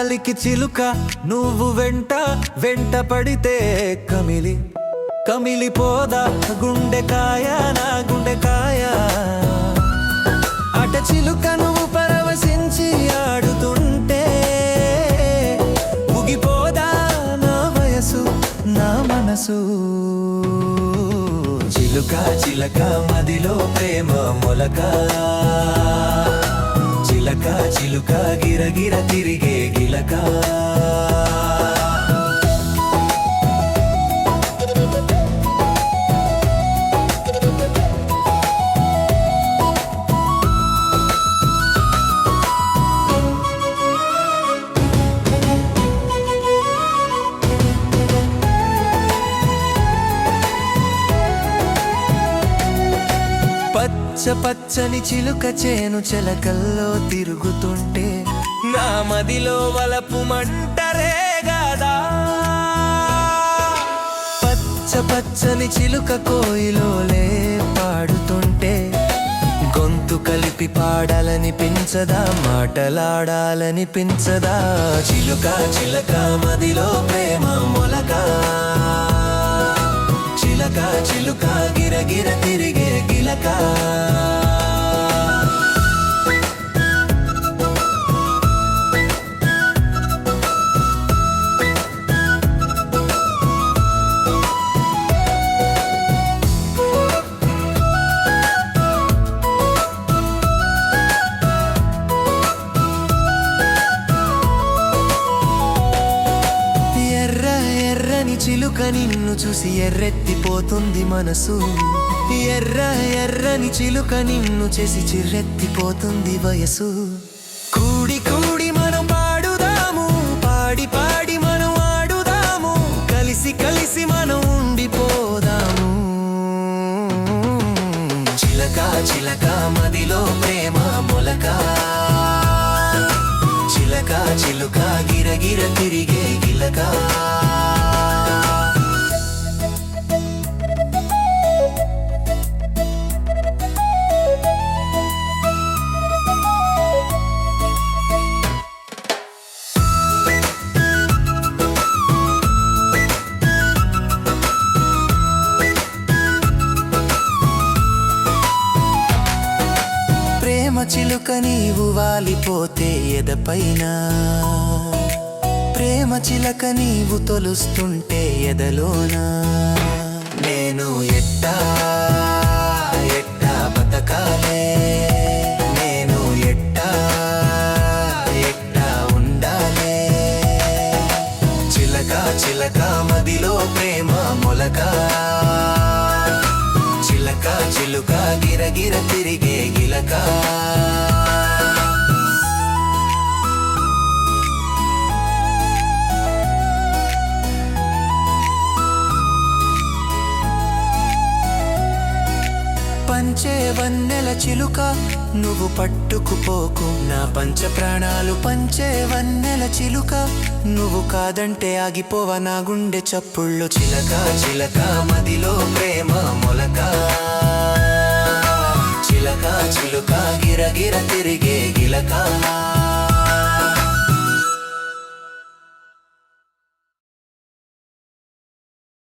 కలికి చిలుక నువ్వు వెంట వెంట పడితే కమిలి కమిలిపోదా గుండెకాయ నా గుండెకాయ అట చిలుక నువ్వు పరవశించి ఆడుతుంటే ముగిపోదా నా వయసు నా మనసు? చిలుక చిలక మదిలో ప్రేమ మొలక. చిలక చిలుక గిరగిర తిరిగే గిలక పచ్చ పచ్చని చిలుక చేను చెలకల్లో తిరుగుతుంటే నా మదిలో వలపు మంటరే గదా పచ్చ పచ్చని చిలుక కోయిలోలే పాడుతుంటే గొంతు కలిపి పాడాలనిపించదా మాటలాడాలనిపించదా? చిలుక చిలక మదిలో ప్రేమ మొలక. చిలక చిలుక గిరగిర తిరిగే గిలకా. చిలుక నిన్ను చూసి ఎర్రెత్తిపోతుంది మనసు. ఎర్ర ఎర్రని చిలుక నిన్ను చేసి చిర్రెత్తిపోతుంది వయసు. కూడి కూడి మనం పాడుదాము. పాడి పాడి మనం ఆడుదాము. కలిసి కలిసి మనం ఉండిపోదాము. చిలక చిలక మదిలో ప్రేమ మొలక. చిలక చిలుక గిరగిర తిరిగే గిలకా. చిలుక నీవు వాలిపోతే ఎదపైన? ప్రేమ చిలక నీవు తొలుస్తుంటే ఎదలోన? నేను ఎట్టా ఎట్టా బతకాలే? నేను ఎట్టా ఎట్టా ఉండాలే? చిలక చిలక మదిలో ప్రేమ మొలక చిలక చిలుక గిరగిర తిరిగే గిలకా. వన్నెల చిలుక నువ్వు పట్టుకుపోకు. నా పంచ ప్రాణాలు పంచే వన్నెల చిలుక నువ్వు కాదంటే ఆగిపోవ నా గుండె చప్పుళ్ళు. చిలక చిలక మదిలో ప్రేమ మొలక. చిలక చిలుక గిరగిర తిరిగే గిలక.